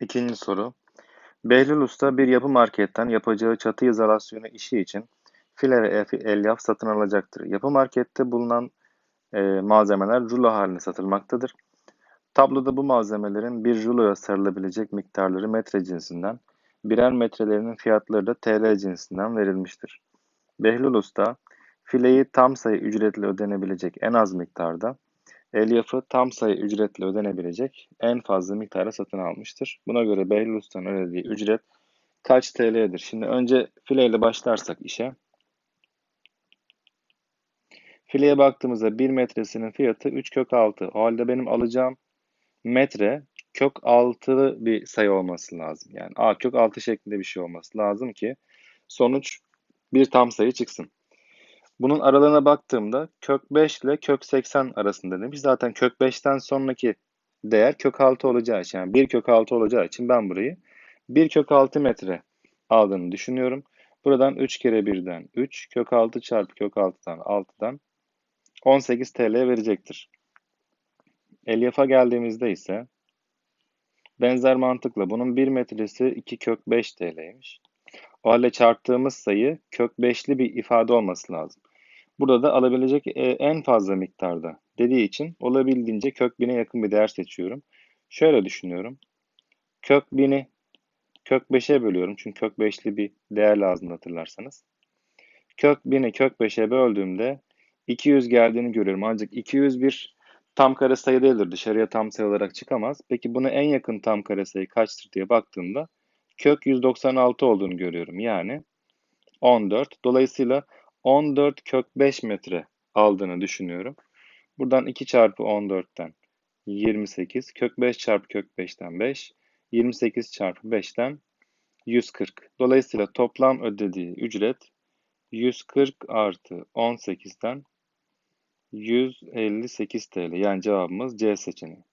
İkinci soru. Behlül Usta bir yapı marketten yapacağı çatı izolasyonu işi için file ve el- elyaf satın alacaktır. Yapı markette bulunan e, malzemeler rulo halinde satılmaktadır. Tabloda bu malzemelerin bir ruloya sarılabilecek miktarları metre cinsinden, birer metrelerinin fiyatları da TL cinsinden verilmiştir. Behlül Usta, fileyi tam sayı ücretle ödenebilecek en az miktarda, elyafı tam sayı ücretle ödenebilecek en fazla miktarda satın almıştır. Buna göre Behlül Usta'nın ödediği ücret kaç TL'dir? Şimdi önce fileyle başlarsak işe. Fileye baktığımızda 1 metresinin fiyatı 3 kök 6. O halde benim alacağım metre kök 6'lı bir sayı olması lazım. Yani a kök 6 şeklinde bir şey olması lazım ki sonuç bir tam sayı çıksın. Bunun aralığına baktığımda kök 5 ile kök 80 arasında demiş. Zaten kök 5'ten sonraki değer kök 6 olacağı için yani 1 kök 6 olacağı için ben burayı 1 kök 6 metre aldığını düşünüyorum. Buradan 3 kere 1'den 3 kök 6 çarpı kök 6'dan 6'dan 18 TL verecektir. Elyaf'a geldiğimizde ise benzer mantıkla bunun 1 metresi 2 kök 5 TL'ymiş. O halde çarptığımız sayı kök 5'li bir ifade olması lazım. Burada da alabilecek e, en fazla miktarda dediği için olabildiğince kök 1000'e yakın bir değer seçiyorum. Şöyle düşünüyorum. Kök 1000'i kök 5'e bölüyorum. Çünkü kök 5'li bir değer lazım hatırlarsanız. Kök 1000'i kök 5'e böldüğümde 200 geldiğini görüyorum. Ancak 200 bir tam kare sayı değildir. Dışarıya tam sayı olarak çıkamaz. Peki buna en yakın tam kare sayı kaçtır diye baktığımda kök 196 olduğunu görüyorum. Yani 14. Dolayısıyla 14 kök 5 metre aldığını düşünüyorum. Buradan 2 çarpı 14'ten 28. Kök 5 çarpı kök 5'ten 5. 28 çarpı 5'ten 140. Dolayısıyla toplam ödediği ücret 140 artı 18'den 158 TL. Yani cevabımız C seçeneği.